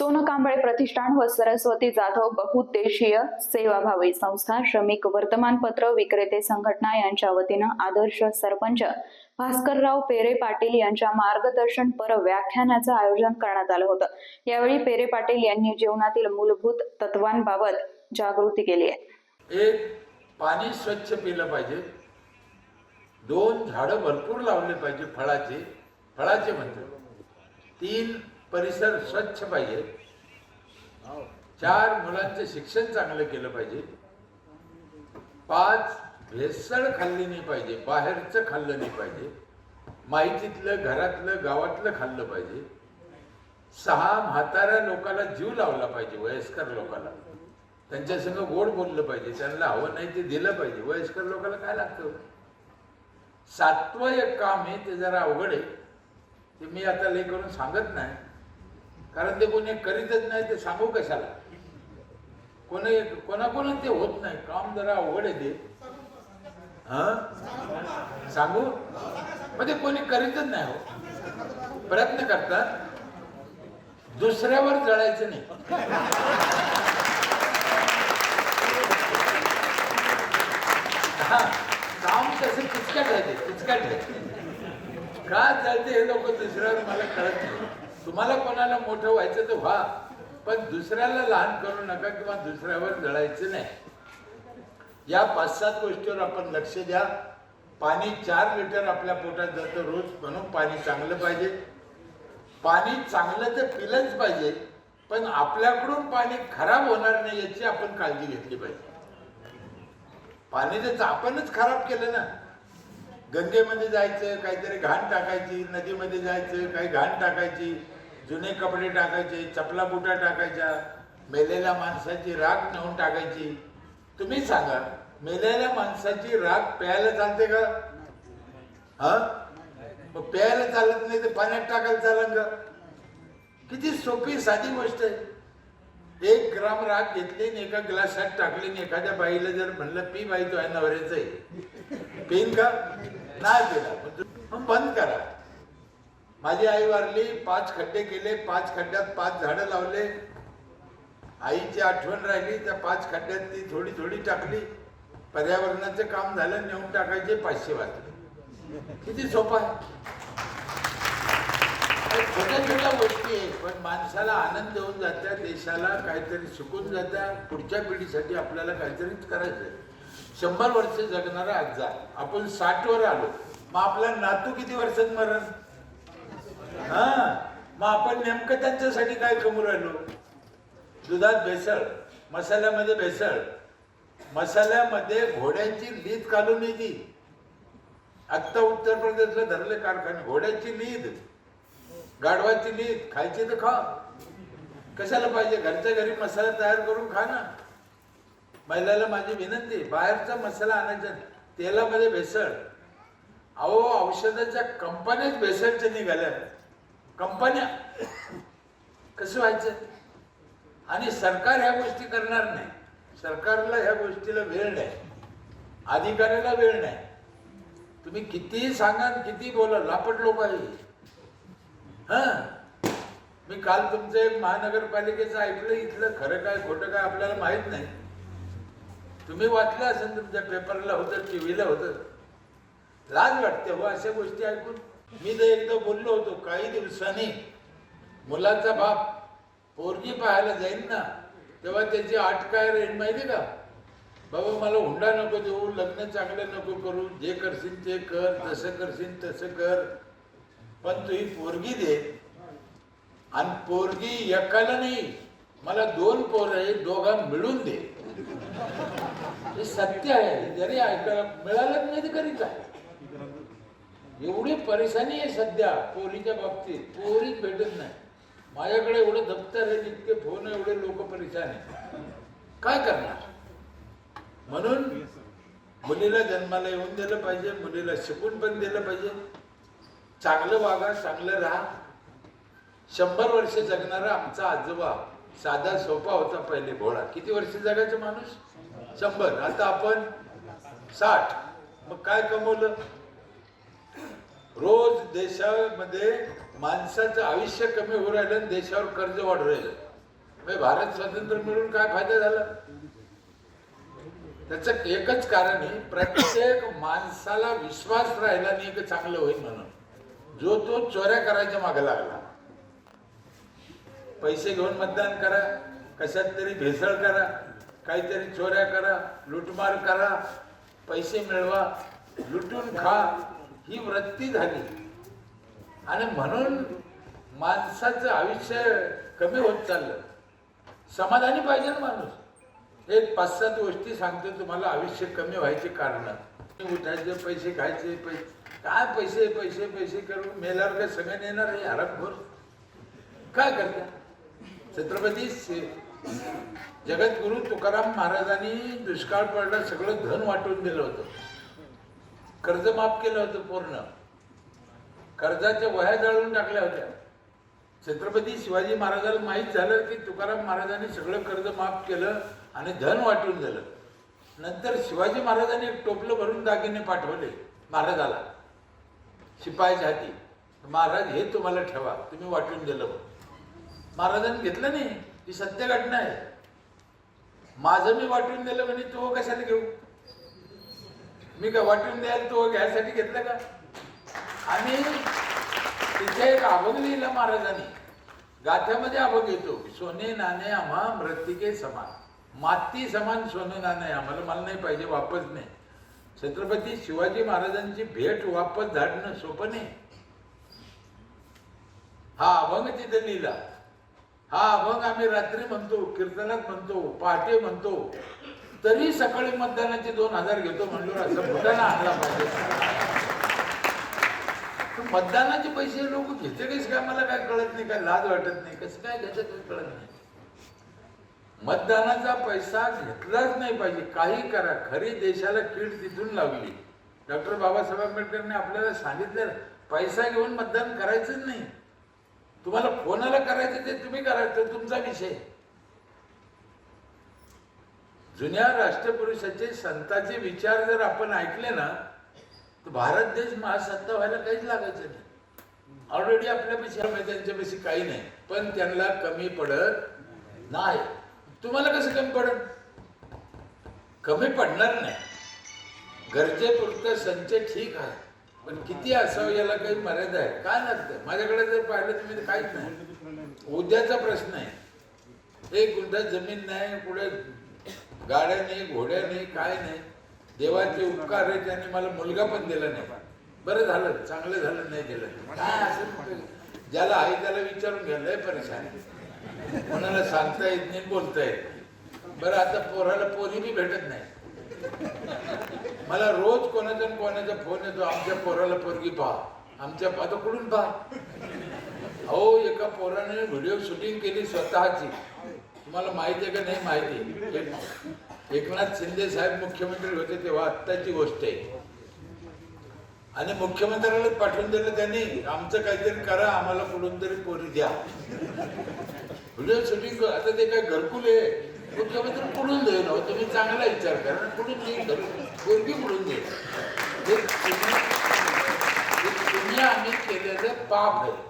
सोनं कांबळे प्रतिष्ठान व सरस्वती जाधव बहुउद्देशीय सेवाभावी संस्था श्रमिक वर्तमानपत्र विक्रेते संघटना यांच्या वतीनं आदर्श सरपंच भास्करराव पेरे पाटील यांच्या मार्गदर्शन पर व्याख्यानाचं आयोजन करण्यात आलं होतं. यावेळी पेरे पाटील यांनी जीवनातील मूलभूत तत्वांबाबत जागृती केली आहे. एक पाणी स्वच्छ पिलं पाहिजे. दोन झाडं भरपूर लावले पाहिजे फळाचे. फळाचे म्हणतो तीन परिसर स्वच्छ पाहिजे. चार मुलांचं शिक्षण चांगलं केलं पाहिजे. पाच भेसळ खाल्ली नाही पाहिजे बाहेरचं खाल्लं नाही पाहिजे. माहितीतलं घरातलं गावातलं खाल्लं पाहिजे. सहा म्हाताऱ्या लोकांना जीव लावला पाहिजे वयस्कर लोकांना त्यांच्या संग गोड बोललं पाहिजे त्यांना हवं नाही ते दिलं पाहिजे. वयस्कर लोकांना काय लागतं? सातवं एक काम आहे ते जरा अवघड आहे. ते मी आता लई करून सांगत नाही. कारण ते कोणी करीतच नाही ते सांगू कशाला? कोणी कोणाकोणा ते होत नाही. काम जरा अवघड आहे ते. हा? सांगू? मग ते कोणी करीतच नाही हो. प्रयत्न करतात. दुसऱ्यावर जळायचं नाही. हा काम कसं किचकट राहते किचकट का चालते हे लोक दुसऱ्यावर मला कळत नाही. तुम्हाला कोणाला मोठं व्हायचं तर व्हा पण दुसऱ्याला लहान करू नका किंवा दुसऱ्यावर जळायचं नाही. या पाच सात गोष्टीवर आपण लक्ष द्या. पाणी चार लिटर आपल्या पोटात जातं रोज म्हणून पाणी चांगलं पाहिजे. पाणी चांगलं तर पिलंच पाहिजे पण आपल्याकडून पाणी खराब होणार नाही याची आपण काळजी घेतली पाहिजे. पाणी तर आपणच खराब केलं ना गंगेमध्ये जायचं काहीतरी घाण टाकायची नदीमध्ये जायचं काही घाण टाकायची जुने कपडे टाकायचे चपला बुटा टाकायच्या मेलेल्या माणसाची राख नेऊन टाकायची. तुम्ही सांगा मेलेल्या माणसाची राख प्यायला चालते का? हा? मग प्यायला चालत नाही तर पाण्यात टाकायला चालेल का? किती सोपी साधी गोष्ट आहे. एक ग्राम राख घेतली आणि एका ग्लासात टाकली आणि एखाद्या बाईला जर म्हणलं पी बाई तो आहे नवऱ्याचं आहे. पेन का? नाही दिला म्हणजे मग बंद करा. माझी आई वारली पाच खड्डे केले पाच खड्ड्यात पाच झाडं लावले. आईची आठवण राहिली त्या पाच खड्ड्यात ती थोडी थोडी टाकली. पर्यावरणाचं काम झालं नेऊन टाकायचे पाचशे वाजले. किती सोपं आहे? छोट्या छोट्या गोष्टी आहे पण माणसाला आनंद देऊन जात्या देशाला काहीतरी शिकून जात्या पुढच्या पिढीसाठी आपल्याला काहीतरीच करायचं आहे शंभर वर्ष जगणारा आजा. आपण साठ वर आलो. मग आपला नातू किती वर्षात मरण? हा? मग आपण नेमकं त्यांच्यासाठी काय कमू राहिलो? दुधात भेसळ मसाल्यामध्ये भेसळ. मसाल्यामध्ये घोड्यांची लीद घालून येते. आत्ता उत्तर प्रदेशला धरले कारखाने. घोड्याची लीद गाढवाची लीद. खायची तर खा. कशाला पाहिजे? घरच्या घरी मसाला तयार करून खा ना. महिलाला माझी विनंती बाहेरचा मसाला आणायचा तेलामध्ये भेसळ. अहो औषधाच्या कंपन्याच भेसळच्या निघाल्या कंपन्या कसं व्हायचं? आणि सरकार ह्या गोष्टी करणार नाही. सरकारला ह्या गोष्टीला वेळ नाही. अधिकाऱ्याला वेळ नाही. तुम्ही कितीही सांगा किती बोला लापट लोक आहे हां? मी काल तुमचं एक महानगरपालिकेचं ऐकलं इथलं खरं काय खोटं काय आपल्याला माहीत नाही. तुम्ही वाचलं असेल तुमच्या पेपरला होतं टीव्हीला होतं. लाज वाटते हो अशा गोष्टी ऐकून. मी तर एकदा बोललो होतो काही दिवसांनी मुलाचा बाप पोरगी पाहायला जाईल ना तेव्हा त्याची आठ काय राहील माहिती का? बाबा मला हुंडा नको देऊ लग्न चांगलं नको करू जे करशील ते कर तसं करशील तसं कर. पण तू ही पोरगी दे. आणि पोरगी एकाला नाही मला दोन पोर आहे दोघा मिळून दे. हे सत्य आहे. जरी ऐकायला मिळालं नाही तर करीत आहे एवढी परेशानी आहे सध्या पोरीच्या बाबतीत. पोरीच भेटत नाही. माझ्याकडे एवढं दप्तर आहे इतके फोन एवढे लोक परेशान आहे काय करणार? म्हणून मुलीला जन्माला येऊन दिलं पाहिजे मुलीला शिकून पण दिलं पाहिजे. चांगलं वागा चांगलं राहा. शंभर वर्ष जगणारा आमचा आजोबा साधा सोपा होता पहिले भोळा. किती वर्ष जगायचा माणूस? शंभर. आता आपण साठ. मग काय कमवलं? रोज देशामध्ये माणसाचं आयुष्य कमी होऊ राहिलं आणि देशावर कर्ज वाढू राहिलं. म्हणजे भारत स्वतंत्र मिळून काय फायदा झाला? त्याचं एकच कारण आहे प्रत्येक माणसाला विश्वास राहिला नाही की चांगलं होईल म्हणून. जो तो चोऱ्या करायच्या मागे लागला. पैसे घेऊन मतदान करा कशात तरी भेसळ करा. काहीतरी चोऱ्या करा लुटमार करा पैसे मिळवा लुटून खा ही वृत्ती झाली. आणि म्हणून माणसाचं आयुष्य कमी होत चाललं. समाधानी पाहिजे ना माणूस. एक पाच सात गोष्टी सांगतो तुम्हाला आयुष्य कमी व्हायचे कारण. उठायचे पैसे खायचे पैसे काय पैसे पैसे पैसे करून मेल्यावर काय सगळं येणार आहे हरकभर? काय करता? छत्रपती शे- जगद्गुरु तुकाराम महाराजांनी दुष्काळ पडला सगळं धन वाटून दिलं होतं. कर्ज माफ केलं होतं पूर्ण. कर्जाच्या वह्या जाळून टाकल्या होत्या. छत्रपती शिवाजी महाराजाला माहीत झालं की तुकाराम महाराजांनी सगळं कर्ज माफ केलं आणि धन वाटून दिलं. नंतर शिवाजी महाराजांनी एक टोपलं भरून दागिने पाठवले महाराजाला. शिपायाच्या हाती महाराज हे तुम्हाला ठेवा. तुम्ही वाटून दिलं महाराजांनी घेतलं नाही. ही सत्य घटना आहे. माझं मी वाटून दिलं म्हणे तो कशाला घेऊ? मी काय वाटून द्यायला तो घ्यायसाठी घेतलं का? आणि तिथे एक अभंग लिहिला महाराजांनी. गाथ्यामध्ये अभंग येतो सोने नाणे आम्हा मृत्तिके समान. माती समान सोने नाणे आम्हाला मला नाही पाहिजे वापस नाही. छत्रपती शिवाजी महाराजांची भेट वापस झाडणं सोपं नाही. हा अभंग तिथे लिहिला. हा अभंग आम्ही रात्री म्हणतो कीर्तनात म्हणतो पहाटे म्हणतो. तरी सकाळी मतदानाचे दोन हजार घेतो म्हणलो असं मतदान आणला पाहिजे. तर मतदानाचे पैसे लोक घेते कसे काय मला काय कळत नाही काय लाज वाटत नाही कसं काय घेतात ते कळत नाही. मतदानाचा पैसा घेतलाच नाही पाहिजे. काही करा. खरी देशाला कीड तिथून लावली डॉक्टर बाबासाहेब आंबेडकरने आपल्याला सांगितलं पैसा घेऊन मतदान करायचंच नाही. तुम्हाला कोणाला करायचं ते तुम्ही करायचं तुमचा विषय. जुन्या राष्ट्रपुरुषाचे संतांचे विचार जर आपण ऐकले ना तर भारत देश महासत्ता व्हायला काहीच लागायचं नाही. ऑलरेडी आपल्यापेक्षा त्यांच्यापेक्षा काही नाही. पण त्यांना कमी पडत नाही. तुम्हाला कसं कमी पडत? कमी पडणार नाही. गरजेपुरतं संच ठीक आहे. पण किती असावं याला काही मर्यादा आहे? काय लागतं माझ्याकडे जर पाहिलं तुम्ही तर काहीच नाही. उद्याचा प्रश्न आहे. एक गुंठा जमीन नाही पुढे गाड्या नाही घोड्या नाही काय नाही. देवाचे उपकार आहे त्याने मला मुलगा पण दिला नाही. बरं झालं चांगलं झालं नाही दिलं. काय असं ज्याला आहे त्याला विचारून घ्यायला परेशान कोणाला सांगता येत नाही बोलता येत नाही. बरं आता पोराला पोरी बी भेटत नाही. मला रोज कोणाचा कोणाचा फोन येतो आमच्या पोराला पोरगी पहा. आमच्या आता कुठून पहा? अहो एका पोराने व्हिडिओ शूटिंग केली स्वतःची. तुम्हाला माहिती आहे का नाही माहिती? एकनाथ शिंदे साहेब मुख्यमंत्री होते तेव्हा आत्ताची गोष्ट आहे. आणि मुख्यमंत्र्याला पाठवून दिलं त्यांनी आमचं काहीतरी करा आम्हाला कुठून तरी पोरी द्या. व्हिडिओ शूटिंग आता ते काय घरकुल आहे. मुख्यमंत्री पुढून देईन अहो तुम्ही चांगला विचार करा पुढून देईन घर पोरगी कुठून तुम्ही आम्ही केलेलं पाप आहे